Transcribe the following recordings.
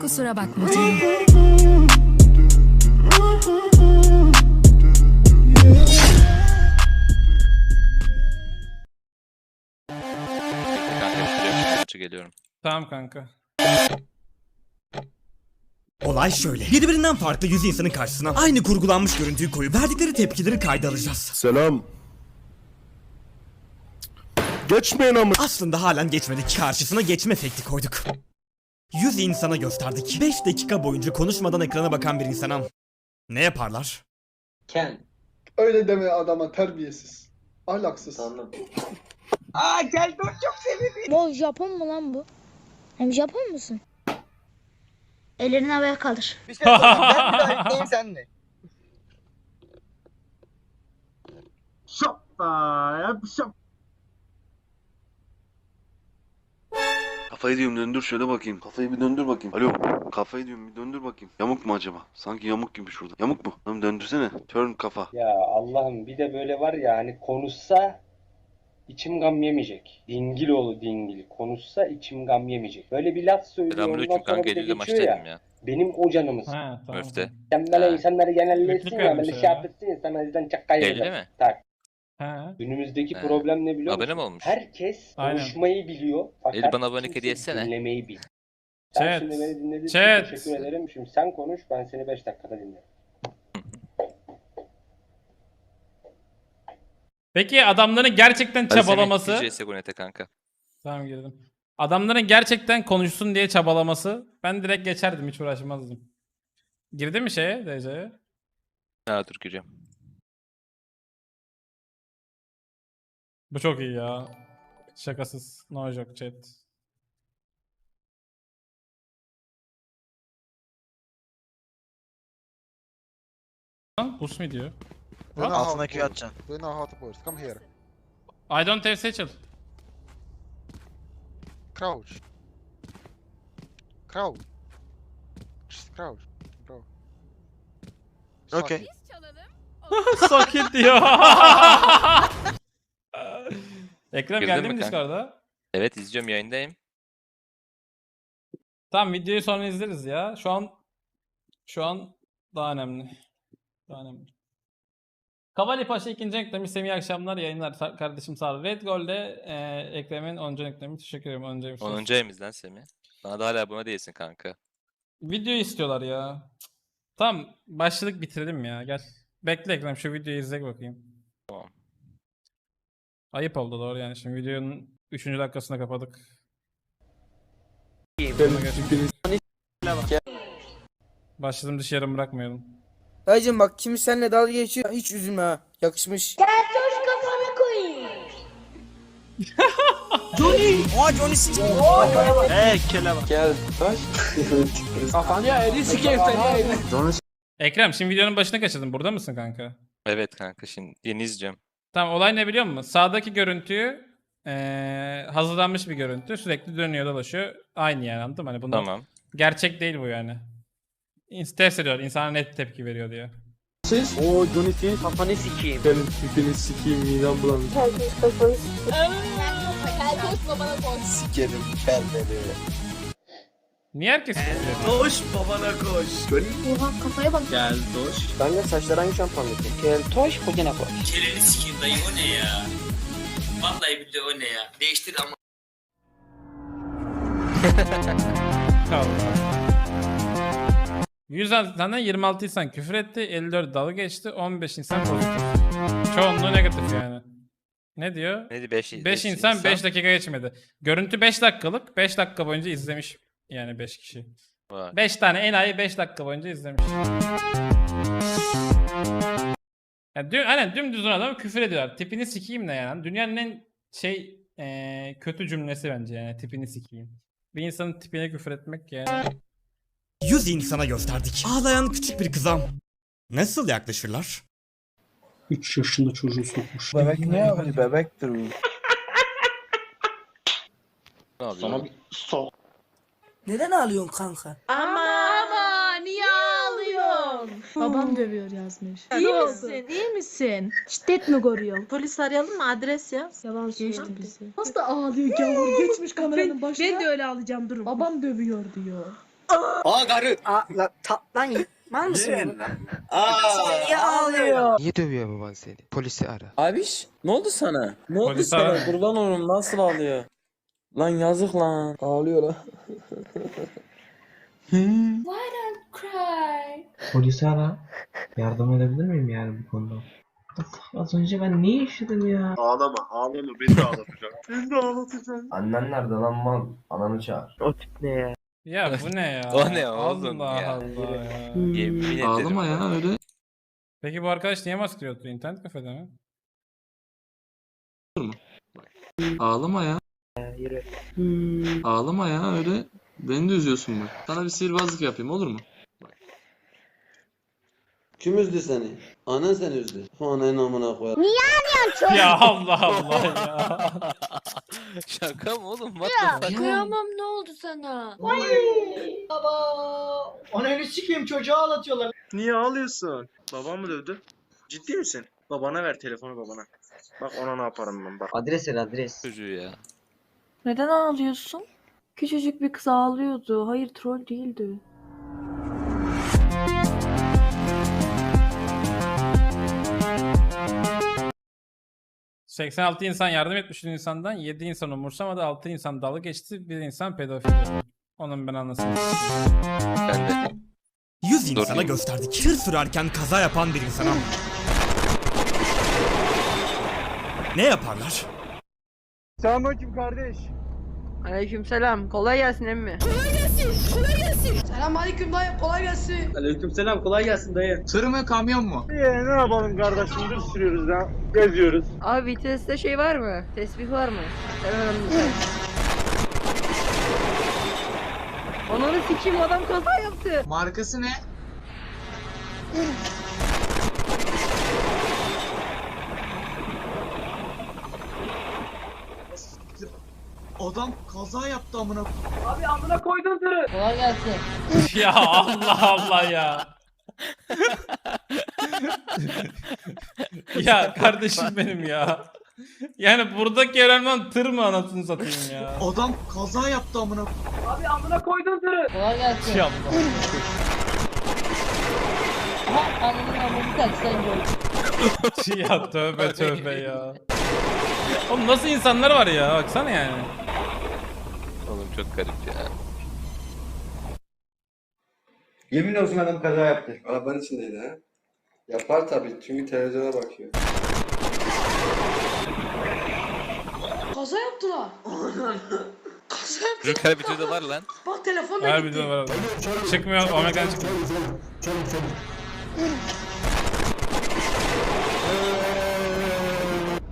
Kusura bakma canım. Kanka şuraya geliyorum. Tamam kanka. Olay şöyle. Birbirinden farklı yüz insanın karşısına aynı kurgulanmış görüntüyü koyup verdikleri tepkileri kayda alacağız. Selam. Geçmeyin ama. Aslında halen geçmedik. Karşısına geçme efekti koyduk. 100 insana gösterdik. 5 dakika boyunca konuşmadan ekrana bakan bir insana ne yaparlar? Ken. Öyle deme adama terbiyesiz. Ahlaksız. Tamam. Bu Japon mu lan bu? Hem Japon musun? Ellerini havaya kaldır. Bir şey soracağım. Ben bir daha yükleyeyim sen de. Kafayı diyorum döndür şöyle bakayım. Kafayı bir döndür bakayım. Alo. Kafayı diyorum bir döndür bakayım. Yamuk mu acaba? Sanki yamuk gibi şurada. Yamuk mu? Tamam döndürsene. Turn kafa. Ya Allah'ım bir de böyle var ya hani konuşsa içim gam yemeyecek. Dingil oğlu dingil. Konuşsa içim gam yemeyecek. Böyle bir laf söylüyor ondan Selamünaleyküm sonra kanka bir de Eylül'de geçiyor maçtaydım ya. ya. Benim o canımız. Ha tamam. Köfte. Sen böyle Ha. insanları genellesin Büyüklük ya vermiş böyle ya. şey yapırsın sen o yüzden çakkay Eylül'de mi? Tak. Ha. Günümüzdeki Ha. problem ne biliyor Abone musun? mi olmuş? Herkes Aynen. konuşmayı biliyor. Fakat Eylül bana abonelik kimse hediye etsene. Dinlemeyi bil. Sen Chat. şimdi beni dinlediğin için Chat. teşekkür ederim. Şimdi sen konuş ben seni 5 dakikada dinlerim. Peki adamların gerçekten Hadi çabalaması. DJ Segonete kanka. Tamam girdim. Adamların gerçekten konuşsun diye çabalaması. Ben direkt geçerdim hiç uğraşmazdım. Girdi mi şeye DC'ye? Ha dur gireceğim. Bu çok iyi ya. Şakasız. No joke chat. Boost mu diyor? What? Altına Q atacaksın. Do you know how to push? Come here. I don't have satchel. Crouch. Crouch. Just crouch. Bro. Okey. Soket diyor. Ekrem Girdin geldi mi mi kanka? Discord'a? Evet izliyorum yayındayım. Tamam videoyu sonra izleriz ya. Şu an şu an daha önemli. Daha önemli. Kavali Paşa ikinci renk demiş. Semih iyi akşamlar yayınlar Sa- kardeşim sağ ol. Red Gold'de e, Ekrem'in 10. renk demiş. Teşekkür ederim 10. renk. 10. ayımızdan Semih. Bana da hala abone değilsin kanka. Video istiyorlar ya. Cık. Tamam başladık bitirelim ya gel. Bekle Ekrem şu videoyu izle bakayım. Ayıp oldu doğru yani şimdi videonun 3. dakikasına kapadık. Başladım dışı yarım bırakmayalım. Dayıcım bak kim seninle dalga geçiyor hiç üzülme ha. Yakışmış. Keltoş kafanı koyayım. Aa Johnny Sins. Gel taş. Kafanı ya eri sikeyim seni. Ekrem şimdi videonun başına kaçırdın. Burada mısın kanka? Evet kanka şimdi yeni izleyeceğim. Tamam olay ne biliyor musun? Sağdaki görüntüyü eee, hazırlanmış bir görüntü. Sürekli dönüyor dolaşıyor. Aynı yani anladın mı? Hani bunlar Tamam. gerçek değil bu yani. İns- Test ediyor. insana net tepki veriyor diye. Oo Johnny Sins kafanı sikeyim. Senin tipini sikeyim midem kafanı sikeyim. Keltoş babana koy. Sikerim kelleri. Niye herkes Koş babana koş. Oha kafaya bak. Gel doş. Ben de saçlar hangi şampuanlıkta? Keltoş bugüne koy. Çeneni sikeyim dayı o ne ya? Vallahi billahi o ne ya? Değiştir ama. kaldı? 100 senden 26 insan küfür etti, 54 dalga geçti, 15 insan pozitif. Çoğunluğu negatif yani. Ne diyor? Neydi 5 5 insan 5 dakika geçmedi. Görüntü 5 dakikalık. 5 dakika boyunca izlemiş yani 5 kişi. Vay. 5 tane enayi 5 dakika boyunca izlemiş. Ya dü hani dümdüz adam küfür ediyorlar. Tipini sikeyim ne yani. Dünyanın en şey eee, kötü cümlesi bence yani tipini sikeyim. Bir insanın tipine küfür etmek yani. 100 insana gösterdik. Ağlayan küçük bir kıza nasıl yaklaşırlar? 3 yaşında çocuğu sokmuş. Bebek ne yapıyor? Bebektir bu. Ne yapıyor? Neden ağlıyorsun kanka? Ama ama niye ağlıyorsun? Babam dövüyor yazmış. İyi misin? İyi misin? Şiddet mi görüyor? Polis arayalım mı? Adres yaz. Yalan Geçti söyleme. bizi. Nasıl da ağlıyor gavur geçmiş kameranın Ben, başına. ben de öyle alacağım durun. Babam dövüyor diyor. Aa karı. Aa lan ta, lan mal mısın? Aa. Niye ağlıyor? Niye dövüyor baban seni? Polisi ara. Abiş ne oldu sana? Ne oldu Polis sana? Kurban olurum nasıl ağlıyor? Lan yazık lan. Ağlıyor lan. Polisi ara. Yardım edebilir miyim yani bu konuda? Az önce ben ne yaşadım ya? Ağlama ağlama beni de ağlatacak. beni de ağlatacak. Annen nerede lan mal? Ananı çağır. O tip ne ya? Ya bu ne ya? O ne oğlum Allah ya? Allah ya. Yemin ederim. öyle. Peki bu arkadaş niye maske oturuyor? İnternet kafede mi? Ağlama ya. Yürü. Ağlama ya öyle. Beni de üzüyorsun bak. Sana bir sihirbazlık yapayım olur mu? Kim üzdü seni? Anan seni üzdü. Anan amına koyar. ya Allah Allah ya. Şaka mı oğlum? What the fuck? Kıyamam ne oldu sana? Ananı sikeyim çocuğu ağlatıyorlar. Niye ağlıyorsun? Babam mı dövdü? Ciddi misin? Babana ver telefonu babana. Bak ona ne yaparım ben bak. Adres ver adres. Çocuğu ya. Neden ağlıyorsun? Küçücük bir kız ağlıyordu. Hayır troll değildi. Cık. 86 insan yardım etmiş bir insandan 7 insan umursamadı 6 insan dalga geçti bir insan pedofil. Onun ben anlasın. Ben de. 100 Doğru insana mi? gösterdik. Tır sürerken kaza yapan bir insana. Ne yaparlar? Selamünaleyküm kardeş. Aleykümselam. Kolay gelsin emmi. Selamünaleyküm dayı kolay gelsin. Aleykümselam kolay gelsin dayı. Tır mı kamyon mu? Ee, ne yapalım kardeşim? Dur sürüyoruz ya. Geziyoruz. Abi viteste şey var mı? Tesbih var mı? Hemen Ananı sikeyim adam kaza yaptı. Markası ne? Adam kaza yaptı amına. Abi amına koydun tırı. Kolay gelsin. ya Allah Allah ya. ya kardeşim benim ya. Yani buradaki öğrenmem tır mı anasını satayım ya. Adam kaza yaptı amına. Abi amına koydun tırı. Kolay gelsin. Ya Allah. Aha ananın amını kaç sen gör. ya tövbe tövbe ya. Oğlum nasıl insanlar var ya baksana yani. Çok garip ya. Yemin olsun adam kaza yaptı. Arabanın içindeydi ha. Yapar tabii çünkü televizyona bakıyor. Kaza yaptılar. Rüker bir de var lan. Bak telefon Her video var orada. Çıkmıyor Omega'dan çıkmıyor.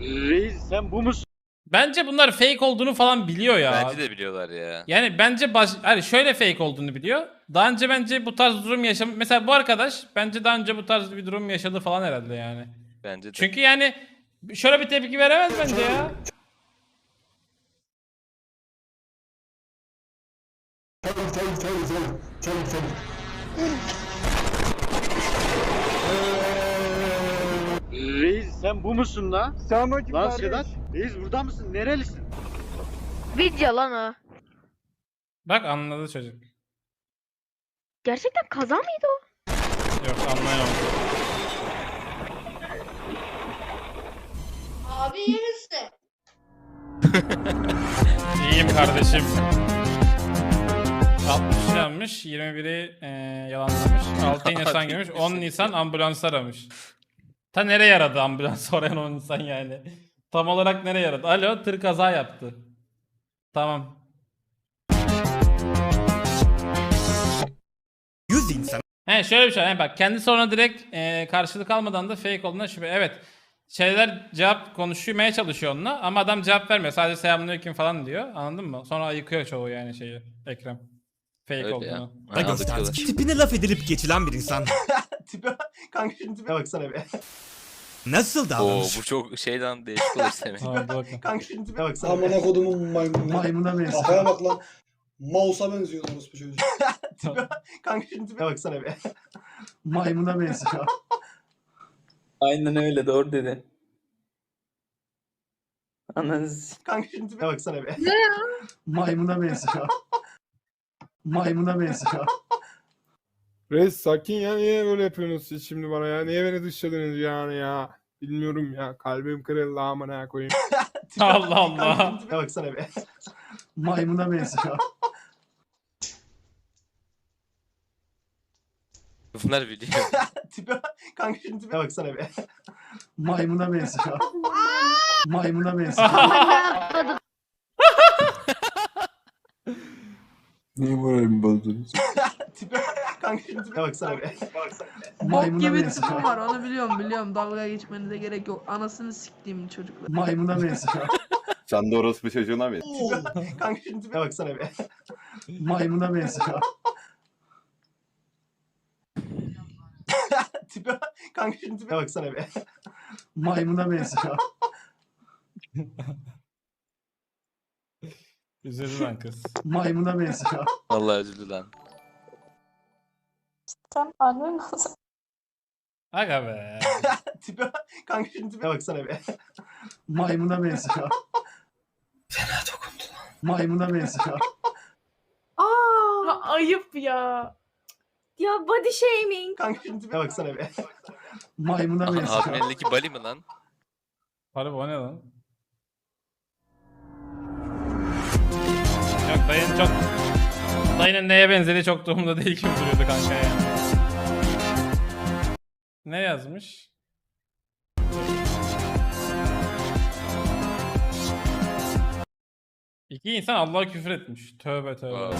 Reis sen bu musun? Bence bunlar fake olduğunu falan biliyor ya. Bence de biliyorlar ya. Yani bence baş... Hani şöyle fake olduğunu biliyor. Daha önce bence bu tarz durum yaşam... Mesela bu arkadaş bence daha önce bu tarz bir durum yaşadı falan herhalde yani. Bence de. Çünkü yani şöyle bir tepki veremez bence ya. Reis sen bu musun la? Selamünaleyküm lan Sedat. Reis burada mısın? Nerelisin? Video lan o. Bak anladı çocuk. Gerçekten kaza mıydı o? Yok anlayamadım. Abi iyi misin? İyiyim kardeşim. 60 yanmış, 21'i e, yalanlamış, 6 insan girmiş, 10 Nisan ambulans aramış. Ta nereye yaradı ambulans arayan 10 insan yani? Tam olarak nereye yaradı? Alo, tır kaza yaptı. Tamam. 100 insana He şöyle bir şey. He, bak kendi soruna direkt e, karşılık almadan da fake olduğuna şüphe. Evet. Şeyler cevap konuşmaya çalışıyor onunla ama adam cevap vermiyor. Sadece selamünaleyküm falan diyor. Anladın mı? Sonra ayıkıyor çoğu yani şeyi. Ekrem. Fake Öyle olduğunu. ya. Aynen, gösterdik. Tipine laf edilip geçilen bir insan. tipe kanka şunun tipe baksana be. Nasıl Oo bu çok şeyden değişik olur Semih. Tamam. Kanka şunun tipe baksana. Amına kodumun maymunu. Maymuna benziyor. Kafaya bak lan. Mouse'a benziyor orospu çocuğu. Kanka şunun tipe baksana be. Maymuna benziyor. Aynen öyle doğru dedi. Ananız. Kanka şunun tipe baksana be. Ne ya? Maymuna benziyor. Maymuna benziyor. Reis sakin ya niye böyle yapıyorsunuz siz şimdi bana ya? Niye beni dışladınız yani ya? Bilmiyorum ya. Kalbim kırıldı amına koyayım. Allah Allah. baksana be. Maymuna benziyor. Bunlar biliyor. tipe kanka şimdi tipe baksana be. Maymuna benziyor. Maymuna benziyor. Niye moralimi bozdunuz? Kanka şimdi tipe baksana be. Bok Maymuna gibi benziyor. tipim var onu biliyorum biliyorum. Dalga geçmenize gerek yok. Anasını siktiğim çocuklar. Maymuna benziyor. Sen de orospu çocuğuna mı? kanka şimdi tipe baksana be. Maymuna benziyor. tipe kanka şimdi tipe baksana be. Maymuna benziyor. Üzüldü lan kız. Maymuna benziyor. Vallahi üzüldü lan. Sen annem nasıl? Aga be. tipe kanka şimdi tipe baksana be. Maymuna benziyor. Fena dokundu Maymuna benziyor. Aa, ayıp ya. Ya body shaming. Kanka şimdi tipe baksana be. Maymuna benziyor. elindeki bali mi lan? Harbi o ne lan? Yok dayın çok... Dayının neye benzediği çok da değil gibi duruyordu kanka ya. Ne yazmış? İki insan Allah'a küfür etmiş. Tövbe tövbe.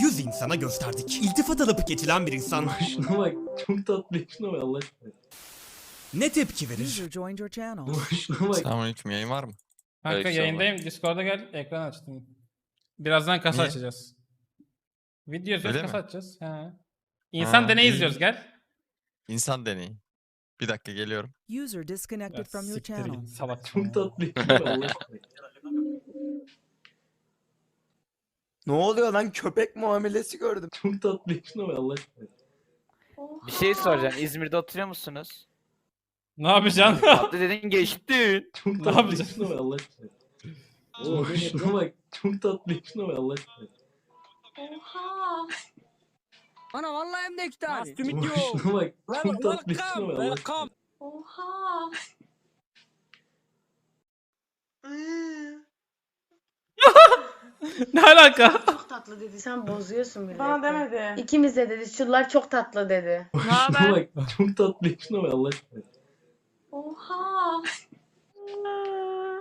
100 insana gösterdik. İltifat alıp geçilen bir insan Şuna bak çok tatlı şuna bak Allah aşkına. ne tepki verir? Şuna bak. Selamünaleyküm yayın var mı? Kanka Aleykümselam. yayındayım. Discord'a gel. Ekran açtım. Birazdan kasa Niye? açacağız. Video izliyoruz Öyle kasa mi? açacağız. He. İnsan Ha, deneyi iyi. izliyoruz gel. İnsan deneyi. Bir dakika geliyorum. User disconnected Ya from your siktir channel. git salak. Çok tatlı Allah. Ne oluyor lan köpek muamelesi gördüm. Çok tatlı şuna bak Allah aşkına. Bir şey soracağım. İzmir'de oturuyor musunuz? Ne yapacaksın? Tatlı dedin geçtin. Çok Ne tatlı yapacaksın? şuna bak Allah aşkına. Oo, şuna bak çok tatlı şuna bak Allah aşkına. Ana vallahi hem de iki tane. Oo, Şuna bak çok tatlı şuna bak Allah aşkına. ne alaka? Çok tatlı dedi. Sen bozuyorsun milleti. Bana demedi. İkimiz de dedi. Şunlar çok tatlı dedi. Şuna bak çok tatlı şuna bak Allah aşkına. Oha.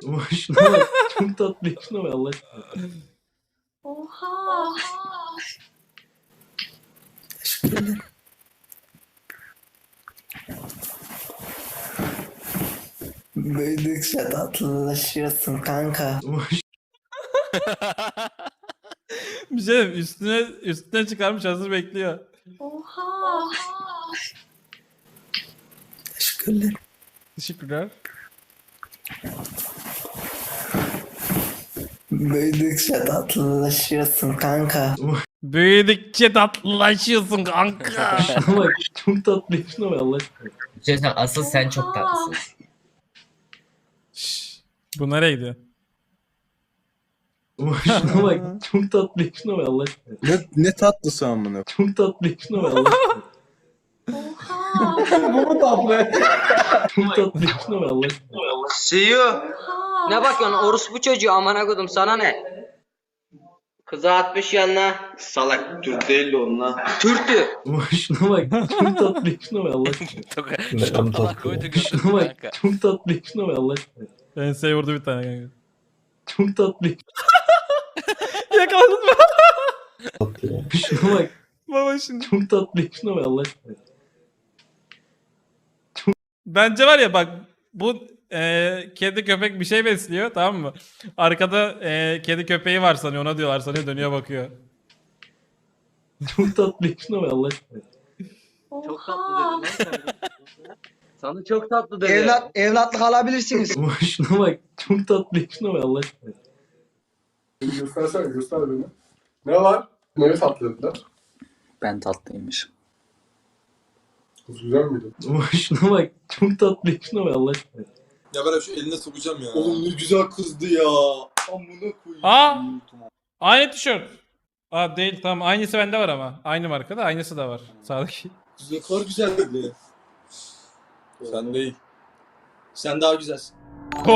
Oo, Şuna bak çok tatlı şuna bak Allah aşkına. Oha. Büyüdükçe tatlılaşıyorsun kanka. Oo, Bir şey diyeyim, üstüne üstüne çıkarmış hazır bekliyor. Oha. Teşekkürler. Teşekkürler. Büyüdükçe tatlılaşıyorsun kanka. Büyüdükçe tatlılaşıyorsun kanka. Bak çok tatlı şuna bak Allah aşkına. Şey asıl sen çok tatlısın. Şşş, Bu nereye gidiyor? Oo, Şuna bak çok tatlı şuna bak Allah aşkına. Ne, ne tatlısı amına. Çok tatlı şuna bak Allah aşkına. Bu mu tatlı? Tatlı bak Allah aşkına. Siyo. Ne bakıyorsun orospu çocuğu amına kodum sana ne? Kıza atmış yanına. Salak Türk değil de onunla. Türktü. Şuna bak çok tatlı şuna bak Allah aşkına. Çok koydu Şuna bak çok tatlı şuna bak Allah aşkına. Enseye vurdu bir tane kanka. Çok tatlı. Yakaladın mı? Şuna bak Baba şimdi. çok tatlı şuna bak Allah aşkına. Bence var ya bak bu e, kedi köpek bir şey besliyor tamam mı? Arkada e, kedi köpeği var sanıyor ona diyorlar sanıyor dönüyor bakıyor. Çok tatlı şuna bak Allah aşkına. Çok tatlı dedin lan Sana çok tatlı dedi. Evlat, evlatlık alabilirsiniz. Oo, Şuna bak çok tatlı şuna bak Allah aşkına. Göstersene göster beni. Ne var? Neye tatlı dediler? Ben tatlıymış. Kız güzel miydi? Oo, Şuna bak çok tatlı şuna bak Allah aşkına. Ya ben şu eline sokacağım ya. Oğlum ne güzel kızdı ya. Aa! Aynı tişört. Aa değil tamam aynısı bende var ama. Aynı markada aynısı da var. Sağdaki. Ne kadar güzeldi. Sen değil. Sen daha güzelsin.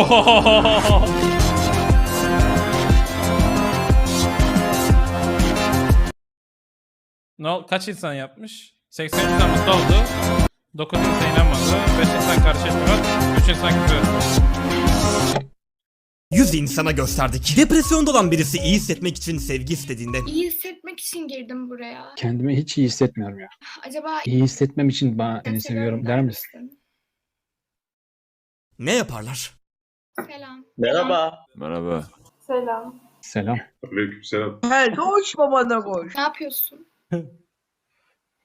ne ol- kaç insan yapmış? 83 insan mutlu oldu. 9 insan inanmadı. 5 insan karşı etmez. 3 insan küfür etti. 100 insana gösterdik. Depresyonda olan birisi iyi hissetmek için sevgi istediğinde İyi hissetmek için girdim buraya. Kendimi hiç iyi hissetmiyorum ya. Acaba İyi hissetmem için bana seni seviyorum der misin? ne yaparlar? Selam. Merhaba. Merhaba. Selam. Selam. Aleykümselam. Hey koş babana koş. Ne yapıyorsun?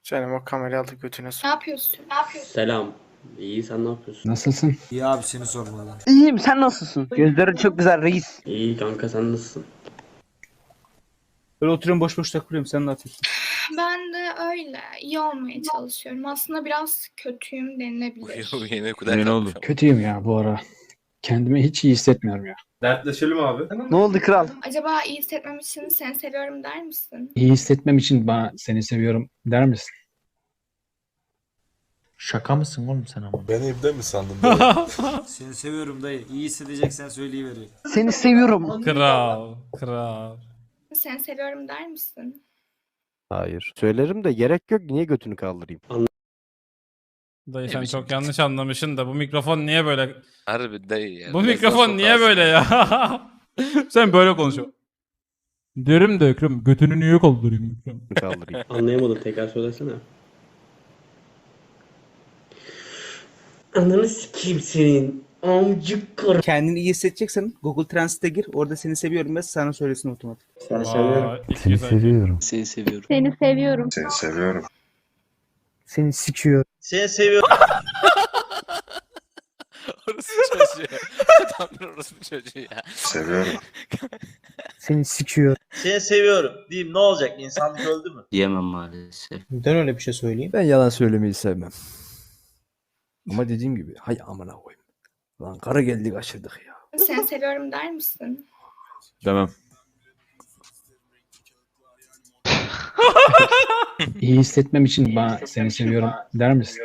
Canım o kamerayı aldı götüne Ne yapıyorsun? Ne yapıyorsun? Selam. İyi sen ne yapıyorsun? Nasılsın? İyi abi seni sormalı. İyiyim sen nasılsın? Gözlerin çok güzel reis. İyi kanka sen nasılsın? Böyle oturuyorum boş boş takılıyorum. Sen ne yapıyorsun? Ben de öyle. iyi olmaya çalışıyorum. Aslında biraz kötüyüm denilebilir. Bu yeni kadar Ne oldu? Kötüyüm ya bu ara. Kendimi hiç iyi hissetmiyorum ya. Dertleşelim abi. Ne oldu kral? Acaba iyi hissetmem için seni seviyorum der misin? İyi hissetmem için bana seni seviyorum der misin? Şaka mısın oğlum sen ama? Ben evde mi sandın? Seni seviyorum dayı. İyi hissedeceksen söyleyivereyim. Seni seviyorum. Kral. Kral. Seni seviyorum der misin? Hayır. Söylerim de gerek yok. Niye götünü kaldırayım? Dayı sen çok yanlış anlamışsın da bu mikrofon niye böyle? Harbi dayı ya. Bu biraz mikrofon niye böyle ya? sen böyle konuşuyorsun. Derim de Ekrem götünü niye kaldırayım Ekrem? kaldırayım. Anlayamadım tekrar söylesene. Ananı sikeyim senin. Amcık kır. Kendini iyi hissedeceksen Google Translate'e gir. Orada seni seviyorum ben sana söylesin otomatik. Seni ilk güzel. seviyorum. Seni seviyorum. Seni seviyorum. Seni seviyorum. Seni sikiyor. Seni seviyorum. Orası çocuğu. Tam bir orası çocuğu ya. Seviyorum. Seni sikiyor. Seni seviyorum. Diyeyim ne olacak? İnsanlık öldü mü? Diyemem maalesef. Neden öyle bir şey söyleyeyim? Ben yalan söylemeyi sevmem. Ama dediğim gibi hay amına koyayım. Lan kara geldik aşırdık ya. Seni seviyorum der misin? Demem. İyi hissetmem için bana seni seviyorum der misin?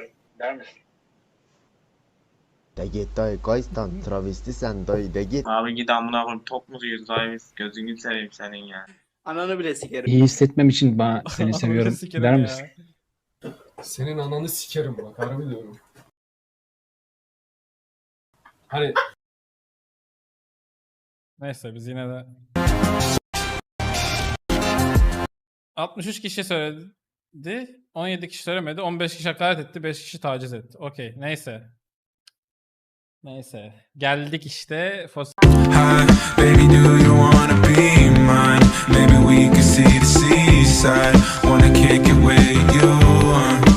De git dayı kaçtan travesti sen dayı de git. Abi git amına koyayım top mu diyoruz abi gözünü seveyim senin ya. Ananı bile sikerim. İyi hissetmem için bana seni seviyorum sikerim der ya. misin? Senin ananı sikerim bak harbi diyorum. Hani Neyse biz yine de 63 kişi söyledi. 17 kişi söylemedi. 15 kişi hakaret etti. 5 kişi taciz etti. Okey. Neyse. Neyse. Geldik işte. Fos baby, do you wanna be mine? Maybe we can see the seaside. Wanna kick it with you.